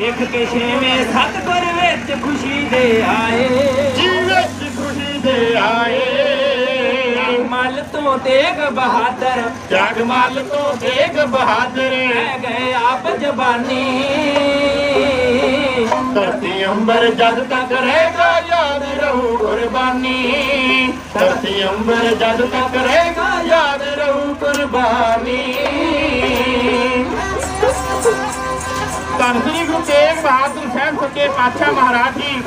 ਵੇਖ ਕੇ ਛੇਵੇਂ ਸਤਗੁਰ ਵਿੱਚ ਖੁਸ਼ੀ ਦੇ ਆਏ ਤੋਂ ਤੇਗ ਬਹਾਦਰ। ਜਗਮਲ ਤੋਂ ਤੇਗ ਬਹਾਦਰ। ਰਹਿ ਗਏ ਆਪ ਜ਼ਬਾਨੀ ਧਰਤੀ ਅੰਬਰ ਜਦ ਤੱਕ ਰਹੇਗਾ ਯਾਦ ਰਹੂ ਕੁਰਬਾਨੀ। ਧਰਤੀ ਅੰਬਰ ਜਦ ਤੱਕ ਰਹੇਗਾ ਯਾਦ ਰਹੂ ਕੁਰਬਾਨੀ। ਧੰਨ ਗੁਰੂ ਤੇਗ ਬਹਾਦਰ ਸਾਹਿਬ ਸੱਚੇ ਪਾਤਸ਼ਾਹ ਮਹਾਰਾਜ ਜੀ।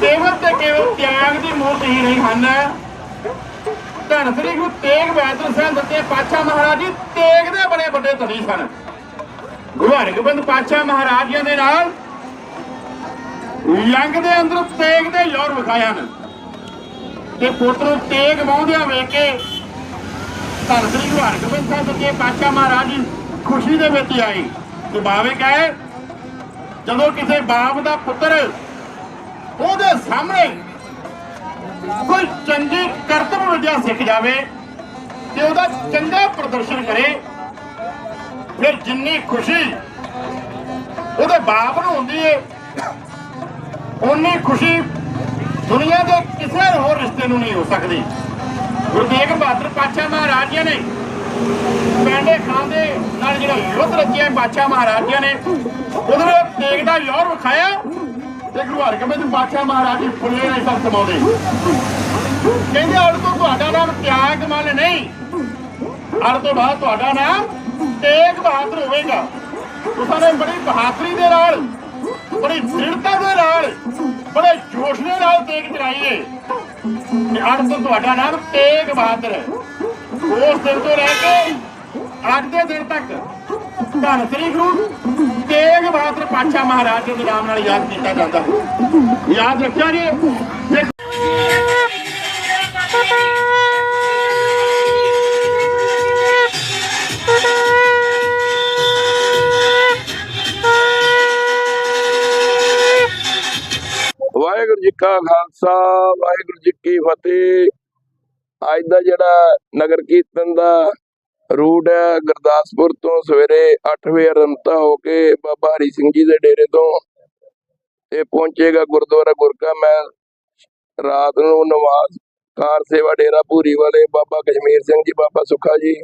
ਕੇਵਲ ਤੇ ਕੇਵਲ ਤਿਆਗ ਦੀ ਮੂਰਤੀ ਹੀ ਨਹੀਂ ਹਨ। ਧੰਨ ਸ੍ਰੀ ਗੁਰੂ ਤੇਗ ਬਹਾਦਰ ਸਾਹਿਬ ਸੱਚੇ ਪਾਤਸ਼ਾਹ ਮਹਾਰਾਜ ਜੀ, ਤੇਗ ਦੇ ਬੜੇ ਵੱਡੇ ਧਨੀ ਸਨ। ਗੁਰੂ ਹਰਗੋਬਿੰਦ ਪਾਤਸ਼ਾਹ ਮਹਾਰਾਜ ਦੇ ਨਾਲ ਲੰਗ ਦੇ ਅੰਦਰ ਤੇਗ ਦੇ ਯੋਰ ਵਿਖਾਏ ਹਨ। ਤੇ ਪੁੱਤ ਨੂੰ ਤੇਗ ਵਾਹੁੰਦਿਆਂ ਵੇਖ ਕੇ ਧੰਨ ਸ੍ਰੀ ਗੁਰੂ ਹਰਗੋਬਿੰਦ ਸਾਹਿਬ ਸੱਚੇ ਪਾਤਸ਼ਾਹ ਮਹਾਰਾਜ ਜੀ ਖੁਸ਼ੀ ਦੇ ਵਿੱਚ ਆਏ। ਤੇ ਬਾਵੇ ਕਹੇ ਜਦੋਂ ਕਿਸੇ ਬਾਪ ਦਾ ਪੁੱਤਰ ਉਹਦੇ ਸਾਹਮਣੇ ਕੋਈ ਚੰਗੀ ਕਰਤਬ ਵਿਦਿਆ ਸਿੱਖ ਜਾਵੇ ਤੇ ਉਹਦਾ ਚੰਗਾ ਪ੍ਰਦਰਸ਼ਨ ਕਰੇ, ਫਿਰ ਜਿੰਨੀ ਖੁਸ਼ੀ ਉਹਦੇ ਬਾਪ ਨੂੰ ਹੁੰਦੀ ਏ ਉਨੀ ਖੁਸ਼ੀ ਦੁਨੀਆ ਦੇ ਕਿਸੇ ਹੋਰ ਰਿਸ਼ਤੇ ਨੂੰ ਨਹੀਂ ਹੋ ਸਕਦੀ। ਗੁਰੂ ਤੇਗ ਬਹਾਦਰ ਪਾਤਸ਼ਾਹ ਮਹਾਰਾਜ ਜੀ ਨੇ ਪੈਂਡੇ ਖਾਨ ਦੇ ਨਾਲ ਜਿਹੜਾ ਯੁੱਧ ਰਚਿਆ ਪਾਤਸ਼ਾਹ ਮਹਾਰਾਜ ਜੀ ਨੇ, ਉਹਦੇ ਤੇਗ ਦਾ ਯੋਰ ਵਿਖਾਇਆ ਤੇ ਗੁਰੂ ਹਰਗੋਬਿੰਦ ਪਾਤਸ਼ਾਹ ਮਹਾਰਾਜ ਜੀ ਫੁੱਲੇ ਨਹੀਂ ਸਭ ਸਮਾਉਂਦੇ। ਕਹਿੰਦੇ ਅੜ ਤੋਂ ਤੁਹਾਡਾ ਨਾਮ ਤਿਆਗ ਮਨ ਨਹੀਂ। ਅੜ ਤੋਂ ਬਾਅਦ ਤੁਹਾਡਾ ਨਾਮ ਤੇਗ ਬਹਾਦਰ ਹੋਵੇਗਾ। ਤੁਸਾਂ ਨੇ ਬੜੀ ਬਹਾਦਰੀ ਦੇ ਨਾਲ, ਬੜੀ ਦ੍ਰਿੜਤਾ ਦੇ ਨਾਲ, ਬੜੇ ਜੋਸ਼ ਦੇ ਨਾਲ ਤੇਗ ਚਲਾਈਏ ਤੇ ਅੜ ਤੋਂ ਤੁਹਾਡਾ ਨਾਮ ਤੇਗ ਬਹਾਦਰ ਹੈ। ਉਸ ਦਿਨ ਤੋਂ ਲੈ ਕੇ ਅੱਜ ਦੇ ਦਿਨ ਤੱਕ ਧੰਨ ਸ੍ਰੀ ਗੁਰੂ ਤੇਗ ਬਹਾਦਰ ਪਾਤਸ਼ਾਹ ਮਹਾਰਾਜ ਜੀ ਦੇ ਨਾਮ ਨਾਲ ਯਾਦ ਕੀਤਾ ਜਾਂਦਾ ਯਾਦ ਰੱਖਿਆ ਜੀ। ਵਾਹਿਗੁਰੂ ਜੀ ਕਾ ਖਾਲਸਾ, ਵਾਹਿਗੁਰੂ ਜੀ ਕੀ ਫਤਿਹ। ਅੱਜ ਦਾ ਜਿਹੜਾ ਨਗਰ ਕੀਰਤਨ ਦਾ ਰੂਟ ਹੈ, ਗੁਰਦਾਸਪੁਰ ਤੋਂ ਸਵੇਰੇ 8 ਵਜੇ ਰਮਤਾ ਹੋ ਕੇ ਬਾਬਾ ਹਰੀ ਸਿੰਘ ਜੀ ਦੇ ਡੇਰੇ ਤੋਂ ਤੇ ਪਹੁੰਚੇਗਾ ਗੁਰਦੁਆਰਾ ਗੁਰਕਾ। ਮਹਿਲ ਰਾਤ ਨੂੰ ਨਵਾਜ਼ ਕਾਰ ਸੇਵਾ ਡੇਰਾ ਭੂਰੀ ਵਾਲੇ ਬਾਬਾ ਕਸ਼ਮੀਰ ਸਿੰਘ ਜੀ, ਬਾਬਾ ਸੁਖਾ ਜੀ,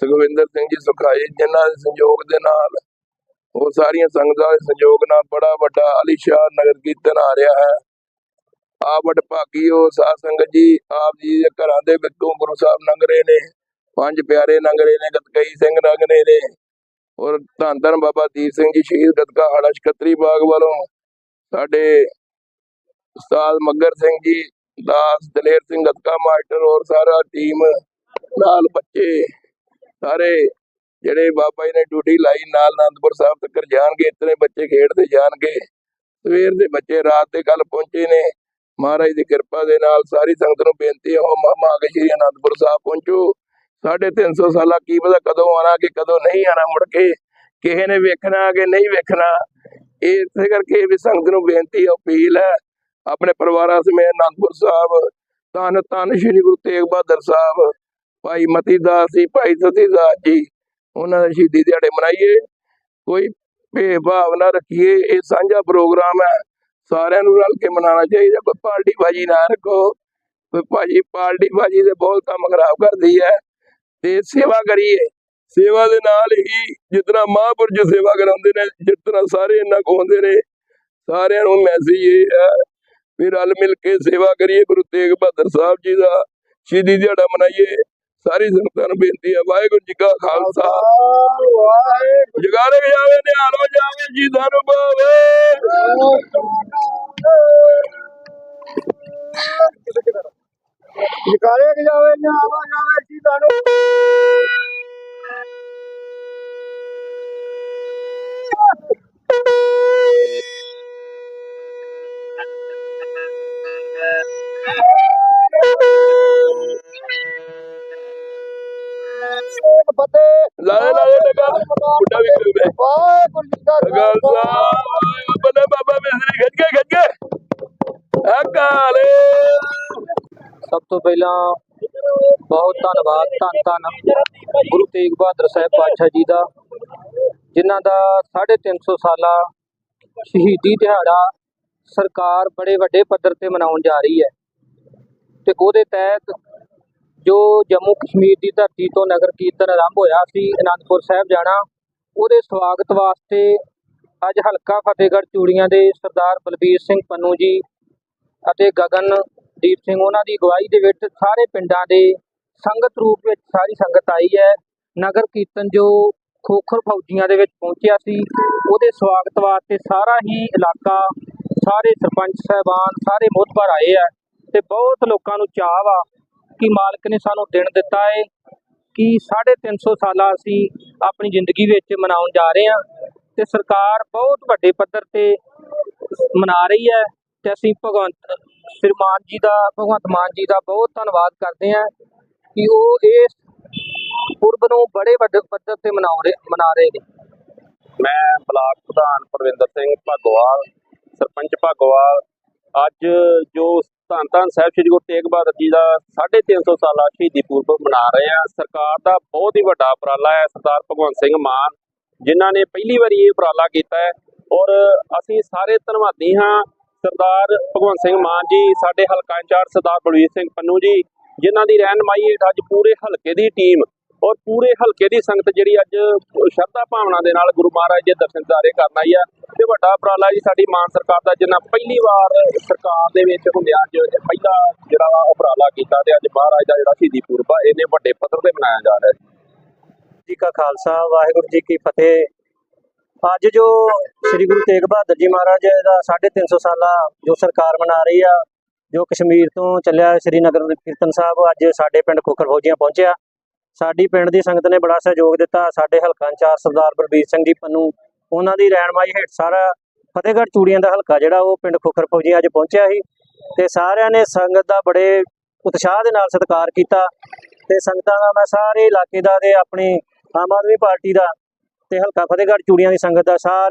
ਸੁਖਵਿੰਦਰ ਸਿੰਘ ਜੀ ਸੁਖਾਈ, ਜਿਨ੍ਹਾਂ ਦੇ ਸੰਯੋਗ ਦੇ ਨਾਲ ਉਹ ਸਾਰੀਆਂ ਸੰਗਤਾਂ ਦੇ ਸੰਯੋਗ ਨਾਲ ਬੜਾ ਵੱਡਾ ਅਲੀਸ਼ਾਨ ਨਗਰ ਕੀਰਤਨ ਆ ਰਿਹਾ ਹੈ। ਆਪ ਵਡ ਭਾਗੀਓ ਸਾਧ ਸੰਗਤ ਜੀ, ਆਪ ਜੀ ਦੇ ਘਰਾਂ ਦੇ ਵਿੱਚੋਂ ਗੁਰੂ ਸਾਹਿਬ ਲੰਘ ਰਹੇ ਨੇ। ਪੰਜ ਪਿਆਰੇ ਲੰਘ ਰਹੇ ਨੇ ਗਤਕਈ ਸਿੰਘ ਲੰਘ ਨੇ ਔਰ ਧੰਨ ਧੰਨ ਬਾਬਾ ਦੀਪ ਸਿੰਘ ਜੀ, ਸ਼ਹੀਦ ਗਤਕਾ ਹਾੜਾ ਛਤਰੀ ਬਾਗ ਵੱਲੋਂ ਸਾਡੇ ਉਸਤਾਦ ਮੱਗਰ ਸਿੰਘ ਜੀ, ਦਾਸ ਦਲੇਰ ਸਿੰਘ ਗਤਕਾ ਮਾਸਟਰ ਔਰ ਸਾਰਾ ਟੀਮ ਨਾਲ ਬੱਚੇ ਸਾਰੇ ਜਿਹੜੇ ਬਾਬਾ ਜੀ ਨੇ ਡਿਊਟੀ ਲਾਈ ਨਾਲ ਅਨੰਦਪੁਰ ਸਾਹਿਬ ਤੱਕ ਜਾਣਗੇ, ਇਤਨੇ ਬੱਚੇ ਖੇਡਦੇ ਜਾਣਗੇ। ਸਵੇਰ ਦੇ ਬੱਚੇ ਰਾਤ ਦੇ ਕੱਲ ਪਹੁੰਚੇ ਨੇ। ਮਹਾਰਾਜ ਦੀ ਕਿਰਪਾ ਦੇ ਨਾਲ ਸਾਰੀ ਸੰਗਤ ਨੂੰ ਬੇਨਤੀ ਹੈ, ਉਹ ਮਹਾਮਾ ਕੇ ਸ਼੍ਰੀ ਅਨੰਦਪੁਰ ਸਾਹਿਬ ਪਹੁੰਚੋ। ਸਾਢੇ ਤਿੰਨ ਸੌ ਸਾਲਾ ਕੀ ਪਤਾ ਕਦੋਂ ਆਣਾ ਕਿ ਕਦੋਂ ਨਹੀਂ ਆਣਾ ਮੁੜ ਕੇ, ਕਿਸੇ ਨੇ ਵੇਖਣਾ ਕਿ ਨਹੀਂ ਵੇਖਣਾ। ਇਹ ਇਸੇ ਕਰਕੇ ਵੀ ਸੰਗਤ ਨੂੰ ਬੇਨਤੀ ਹੈ, ਅਪੀਲ ਹੈ, ਆਪਣੇ ਪਰਿਵਾਰਾਂ ਸਮੇਤ ਅਨੰਦਪੁਰ ਸਾਹਿਬ, ਧੰਨ ਧੰਨ ਸ਼੍ਰੀ ਗੁਰੂ ਤੇਗ ਬਹਾਦਰ ਸਾਹਿਬ, ਭਾਈ ਮਤੀ ਦਾਸ ਜੀ, ਭਾਈ ਸਤੀ ਦਾਸ ਜੀ, ਉਹਨਾਂ ਦੇ ਸ਼ਹੀਦੀ ਦਿਹਾੜੇ ਮਨਾਈਏ। ਕੋਈ ਭੇਦਭਾਵ ਨਾ ਰੱਖੀਏ, ਇਹ ਸਾਂਝਾ ਪ੍ਰੋਗਰਾਮ ਹੈ। ਸਾਰਿਆਂ ਨੂੰ ਰਲ ਕੇ ਮਨਾਉਣਾ ਚਾਹੀਦਾ, ਕੋਈ ਪਾਰਟੀ ਬਾਜੀ ਨਾ ਰੱਖੋ। ਕੋਈ ਭਾਜੀ, ਪਾਰਟੀ ਬਾਜੀ ਦੇ ਬਹੁਤ ਕੰਮ ਖਰਾਬ ਕਰਦੀ ਹੈ। ਤੇ ਸੇਵਾ ਕਰੀਏ। ਸੇਵਾ ਦੇ ਨਾਲ ਹੀ ਜਿਤਨਾ ਮਹਾਂਪੁਰਸ਼ ਸੇਵਾ ਕਰਾਉਂਦੇ ਨੇ, ਜਿਤਨਾ ਸਾਰੇ ਇਹਨਾਂ ਕੋਉਂਦੇ ਨੇ, ਸਾਰਿਆਂ ਨੂੰ ਮੈਸੇਜ ਇਹ ਹੈ ਵੀ ਰਲ ਮਿਲ ਕੇ ਸੇਵਾ ਕਰੀਏ, ਗੁਰੂ ਤੇਗ ਬਹਾਦਰ ਸਾਹਿਬ ਜੀ ਦਾ, ਸ਼ਹੀਦੀ ਦਿਹਾੜਾ ਮਨਾਈਏ। ਸਾਰੀ ਸੰਗਤਾਂ ਨੂੰ ਬੇਨਤੀ ਹੈ ਵਾਹਿਗੁਰੂ ਜੀ ਕਾ ਖਾਲਸਾ। ਜਗਾਰੇ ਜਾਵੇ ਨਿਹਾਲ ਹੋ ਜਾਵੇ ਜੀ ਧਨ ਪਾਵੇ। ਜਕਾਰੇ ਜਾਵੇ ਨਾ ਆਵਾ ਜਾਵੇ ਜੀ ਤੁਹਾਨੂੰ ਫਤਿਹ ਲਾ ਲੈ ਲਾ ਲੈ ਲਗਾ ਬੁੱਢਾ ਵੀ ਕਰੂਗਾ ਵਾਹਿਗੁਰੂ ਜੀ ਕਾ ਖਾਲਸਾ ਬੱਲੇ ਬਾਬਾ ਮਿਸਤਰੀ ਬਹੁਤ ਧੰਨਵਾਦ, ਧੰਨ ਧੰਨ ਗੁਰੂ ਤੇਗ ਬਹਾਦਰ ਸਾਹਿਬ ਪਾਤਸ਼ਾਹ ਜੀ ਦਾ, ਜਿਨ੍ਹਾਂ ਦਾ 350 ਸਾਲਾ ਸ਼ਹੀਦੀ ਦਿਹਾੜਾ ਸਰਕਾਰ ਬੜੇ ਵੱਡੇ ਪੱਧਰ ਤੇ ਮਨਾਉਣ ਜਾ ਰਹੀ ਹੈ। ਤੇ ਉਹਦੇ ਤਹਿਤ ਜੋ ਜੰਮੂ ਕਸ਼ਮੀਰ ਦੀ ਧਰਤੀ ਤੋਂ ਨਗਰ ਕੀਰਤਨ ਆਰੰਭ ਹੋਇਆ ਸੀ ਅਨੰਦਪੁਰ ਸਾਹਿਬ ਜਾਣਾ, ਉਹਦੇ ਸਵਾਗਤ ਵਾਸਤੇ ਅੱਜ ਹਲਕਾ ਫਤਿਹਗੜ੍ਹ ਚੂੜੀਆਂ ਦੇ ਸਰਦਾਰ ਬਲਬੀਰ ਸਿੰਘ ਪੰਨੂ ਜੀ ਅਤੇ ਗਗਨ ਦੀਪ ਸਿੰਘ, ਉਹਨਾਂ ਦੀ ਅਗਵਾਈ ਦੇ ਵਿੱਚ ਸਾਰੇ ਪਿੰਡਾਂ ਦੇ ਸੰਗਤ ਰੂਪ ਵਿੱਚ ਸਾਰੀ ਸੰਗਤ ਆਈ ਹੈ। ਨਗਰ ਕੀਰਤਨ ਜੋ ਖੋਖਰ ਫੌਜੀਆਂ ਦੇ ਵਿੱਚ ਪਹੁੰਚਿਆ ਸੀ, ਉਹਦੇ ਸਵਾਗਤ ਵਾਸਤੇ ਸਾਰਾ ਹੀ ਇਲਾਕਾ, ਸਾਰੇ ਸਰਪੰਚ ਸਾਹਿਬਾਨ, ਸਾਰੇ ਮੋਹਤਬਰ ਆਏ ਆ ਤੇ ਬਹੁਤ ਲੋਕਾਂ ਨੂੰ ਚਾਅ ਵਾ ਕਿ ਮਾਲਕ ਨੇ ਸਾਨੂੰ ਦਿਨ ਦਿੱਤਾ ਹੈ ਕਿ 350 ਸਾਲਾਂ ਅਸੀਂ ਆਪਣੀ ਜ਼ਿੰਦਗੀ ਵਿੱਚ ਮਨਾਉਣ ਜਾ ਰਹੇ ਹਾਂ ਤੇ ਸਰਕਾਰ ਬਹੁਤ ਵੱਡੇ ਪੱਧਰ ਤੇ ਮਨਾ ਰਹੀ ਹੈ ਤੇ ਅਸੀਂ ਭਗਵੰਤ ਸ੍ਰੀ ਮਾਨ ਜੀ ਦਾ, ਭਗਵੰਤ ਮਾਨ ਜੀ ਦਾ ਬਹੁਤ ਧੰਨਵਾਦ ਕਰਦੇ ਹਾਂ। ਕਿ ਉਹ ਇਸ ਪੁਰਬ ਨੂੰ ਬੜੇ ਵੱਡੇ ਪੱਧਰ ਤੇ ਮਨਾ ਰਹੇ ਮਨਾ ਰਹੇ ਨੇ। ਮੈਂ ਬਲਾਕ ਪ੍ਰਧਾਨ ਪ੍ਰਵਿੰਦਰ ਸਿੰਘ ਭਾਗੋਵਾਲ, ਸਰਪੰਚ ਭਾਗੋਵਾਲ, ਅੱਜ ਜੋ ਧੰਨ ਧੰਨ ਸਾਹਿਬ ਸ੍ਰੀ ਗੁਰੂ ਤੇਗ ਬਹਾਦਰ ਜੀ ਦਾ 350 ਸਾਲਾ ਸ਼ਹੀਦੀ ਪੁਰਬ ਮਨਾ ਰਹੇ ਆ ਸਰਕਾਰ ਦਾ ਬਹੁਤ ਹੀ ਵੱਡਾ ਉਪਰਾਲਾ ਹੈ ਸਰਦਾਰ ਭਗਵੰਤ ਸਿੰਘ ਮਾਨ, ਜਿਨ੍ਹਾਂ ਨੇ ਪਹਿਲੀ ਵਾਰੀ ਇਹ ਉਪਰਾਲਾ ਕੀਤਾ ਹੈ। ਔਰ ਅਸੀਂ ਸਾਰੇ ਧੰਨਵਾਦੀ ਹਾਂ ਸਰਦਾਰ ਭਗਵੰਤ ਸਿੰਘ ਮਾਨ ਜੀ, ਸਾਡੇ ਹਲਕਾ ਇੰਚਾਰਜ ਸਰਦਾਰ ਬਲਵੀਰ ਸਿੰਘ ਪੰਨੂ ਜੀ ਜਿਨ੍ਹਾਂ ਦੀ ਰਹਿਨਮਾਈ ਹੇਠ ਅੱਜ ਪੂਰੇ ਹਲਕੇ ਦੀ ਟੀਮ ਔਰ ਪੂਰੇ ਹਲਕੇ ਦੀ ਸੰਗਤ ਜਿਹੜੀ ਅੱਜ ਸ਼ਰਧਾ ਭਾਵਨਾ ਦੇ ਨਾਲ ਗੁਰੂ ਮਹਾਰਾਜ ਦੇ ਦਰਸ਼ਨ ਦਿਦਾਰੇ ਕਰਨ ਆਈ ਆ। ਤੇ ਵੱਡਾ ਉਪਰਾਲਾ ਜੀ ਸਾਡੀ ਮਾਨ ਸਰਕਾਰ ਦਾ ਜਿਨ੍ਹਾਂ ਪਹਿਲੀ ਵਾਰ ਸਰਕਾਰ ਦੇ ਵਿੱਚ ਹੁੰਦਿਆਂ ਅੱਜ ਪਹਿਲਾ ਜਿਹੜਾ ਉਪਰਾਲਾ ਕੀਤਾ ਤੇ ਅੱਜ ਮਹਾਰਾਜ ਦਾ ਜਿਹੜਾ ਸ਼ਹੀਦੀ ਪੁਰਬ ਆ, ਇਹਨੇ ਵੱਡੇ ਪੱਧਰ ਤੇ ਮਨਾਇਆ ਜਾ ਰਿਹਾ ਹੈ। ਜੀ ਕਾ ਖਾਲਸਾ, ਵਾਹਿਗੁਰੂ ਜੀ ਕੀ ਫਤਿਹ। ਅੱਜ ਜੋ ਸ੍ਰੀ ਗੁਰੂ ਤੇਗ ਬਹਾਦਰ ਜੀ ਮਹਾਰਾਜ ਦਾ 350 ਸਾਲਾ ਜੋ ਸਰਕਾਰ ਮਨਾ ਰਹੀ ਆ ਜੋ ਕਸ਼ਮੀਰ ਤੋਂ ਚੱਲਿਆ ਸ੍ਰੀ ਨਗਰ ਕੀਰਤਨ ਸਾਹਿਬ, ਅੱਜ ਸਾਡੇ ਪਿੰਡ ਖੋਖਰ ਫੌਜੀਆਂ ਪਹੁੰਚਿਆ। ਸਾਡੀ ਪਿੰਡ ਦੀ ਸੰਗਤ ਨੇ ਬੜਾ ਸਹਿਯੋਗ ਦਿੱਤਾ। ਸਾਡੇ ਹਲਕਾ ਇੰਚਾਰਜ ਸਰਦਾਰ ਬਲਬੀਰ ਸਿੰਘ ਜੀ ਪੰਨੂ, ਉਹਨਾਂ ਦੀ ਰਹਿਨਮਾਈ ਹੇਠ ਸਾਰਾ ਫਤਿਹਗੜ੍ਹ ਚੂੜੀਆਂ ਦਾ ਹਲਕਾ ਜਿਹੜਾ ਉਹ ਪਿੰਡ ਖੋਖਰ ਫੌਜੀਆਂ ਅੱਜ ਪਹੁੰਚਿਆ ਸੀ। ਤੇ ਸਾਰਿਆਂ ਨੇ ਸੰਗਤ ਦਾ ਬੜੇ ਉਤਸ਼ਾਹ ਦੇ ਨਾਲ ਸਤਿਕਾਰ ਕੀਤਾ। ਤੇ ਸੰਗਤਾਂ ਦਾ ਮੈਂ ਸਾਰੇ ਇਲਾਕੇ ਦਾ ਤੇ ਆਪਣੀ ਆਮ ਆਦਮੀ ਪਾਰਟੀ ਦਾ ਤੇ ਹਲਕਾ ਫਤਿਹਗੜ੍ਹ ਚੂੜੀਆਂ ਦੀ ਸੰਗਤ ਦਾ ਸਾਰੇ